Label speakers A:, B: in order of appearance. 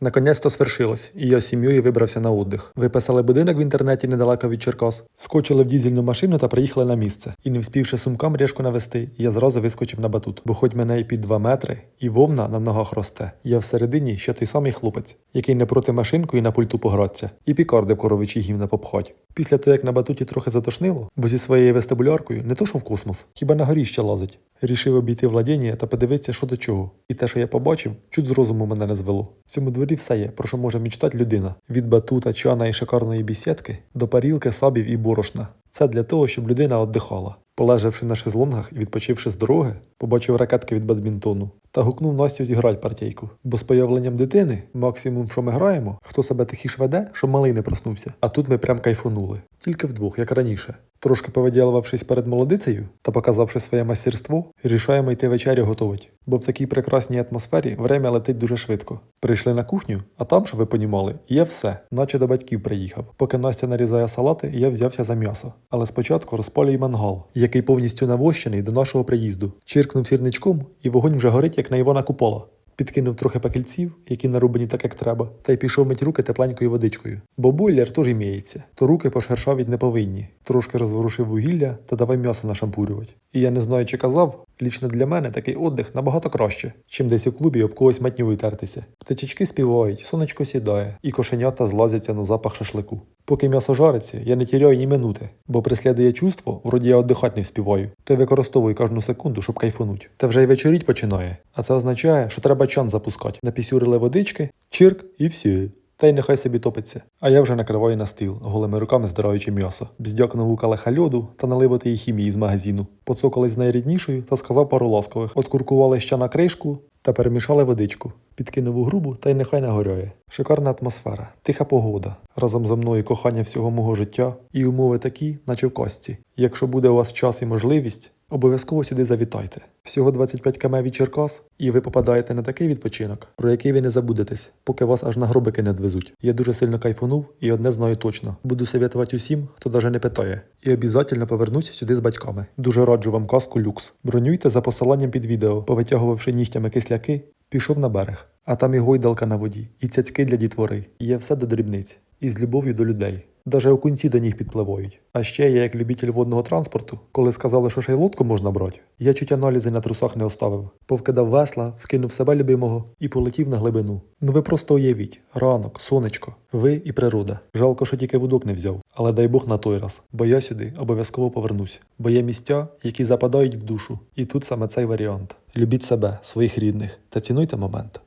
A: Наконець-то свершилось, і я з сім'єю вибрався на отдих. Виписали будинок в інтернеті недалеко від Черкас, вскочили в дізельну машину та приїхали на місце. І не вспівши сумкам ріжку навести, я зразу вискочив на батут, бо хоч мене і під 2 метри, і вовна на ногах росте. Я всередині ще той самий хлопець, який не проти машинку і на пульту погратися, і пікарди в коровичі гімна попхать. Після того, як на батуті трохи затошнило, бо зі своєю вестибуляркою не то що в космос, хіба на горі ще лазить. Рішив обійти владіння та подивитися, що до чого. І те, що я побачив, чуть з розуму мене не звело. В цьому дворі все є, про що може мечтати людина: від батута, чана і шикарної бісідки до парілки, сабів і борошна. Все для того, щоб людина віддихала. Полежавши на шезлонгах і відпочивши з дороги, побачив ракетки від бадмінтону та гукнув Настю зіграти партійку. Бо з появленням дитини, максимум, що ми граємо, хто себе тихіш веде, щоб малий не проснувся. А тут ми прям кайфонули. Тільки вдвох, як раніше. Трошки повиділувавшись перед молодицею та показавши своє мастерство, рішаємо йти вечерю готовить. Бо в такій прекрасній атмосфері время летить дуже швидко. Прийшли на кухню, а там, щоб ви понімали, є все, наче до батьків приїхав. Поки Настя нарізає салати, я взявся за м'ясо. Але спочатку розпалюй мангал, який повністю навощений до нашого приїзду. Чиркнув сірничком, і вогонь вже горить, як на Івана Купола. Підкинув трохи пакельців, які нарубані так, як треба, та й пішов мить руки тепленькою водичкою. Бо бойлер теж іміється, то руки пошершавіть не повинні. Трошки розворушив вугілля та давай м'ясо нашампурювати. І я не знаю, чи казав, лічно для мене такий отдих набагато краще, чим десь у клубі об когось матню витертися. Птичечки співають, сонечко сідає, і кошенята злазяться на запах шашлику. Поки м'ясо жариться, я не тіряю ні минути, бо преслідує чувство, вроді я отдихать не вспіваю, то й використовую кожну секунду, щоб кайфануть. Та вже й вечоріть починає. А це означає, що треба чан запускати. Напісюрили водички, чирк і все. Та й нехай собі топиться. А я вже накриваю на стіл, голими руками здираючи м'ясо. Бздяк нагукали хальоду та наливати їй хімії з магазину. Поцокались з найріднішою та сказав пару ласкових. Откуркували ще на кришку та перемішали водичку. Підкинув у грубу та й нехай нагоряє. Шикарна атмосфера, тиха погода. Разом зо мною кохання всього мого життя і умови такі, наче в кості. Якщо буде у вас час і можливість, обов'язково сюди завітайте. Всього 25 км від Черкас, і ви попадаєте на такий відпочинок, про який ви не забудетесь, поки вас аж на гробики не відвезуть. Я дуже сильно кайфанув і одне знаю точно. Буду совєтувати усім, хто даже не питає. І обов'язково повернусь сюди з батьками. Дуже раджу вам казку люкс. Бронюйте за посиланням під відео, повитягувавши нігтями кисляки, пішов на берег. А там і гойдалка на воді, і цяцьки для дітвори. Є все до дрібниць. І з любов'ю до людей. Даже окунці до них підпливають. А ще я, як любитель водного транспорту, коли сказали, що лодку можна брати, я чуть аналізи на трусах не оставив. Повкидав весла, вкинув себе любимого і полетів на глибину. Ну ви просто уявіть, ранок, сонечко, ви і природа. Жалко, що тільки вудок не взяв, але дай Бог на той раз, бо я сюди обов'язково повернусь. Бо є місця, які западають в душу. І тут саме цей варіант. Любіть себе, своїх рідних та цінуйте момент.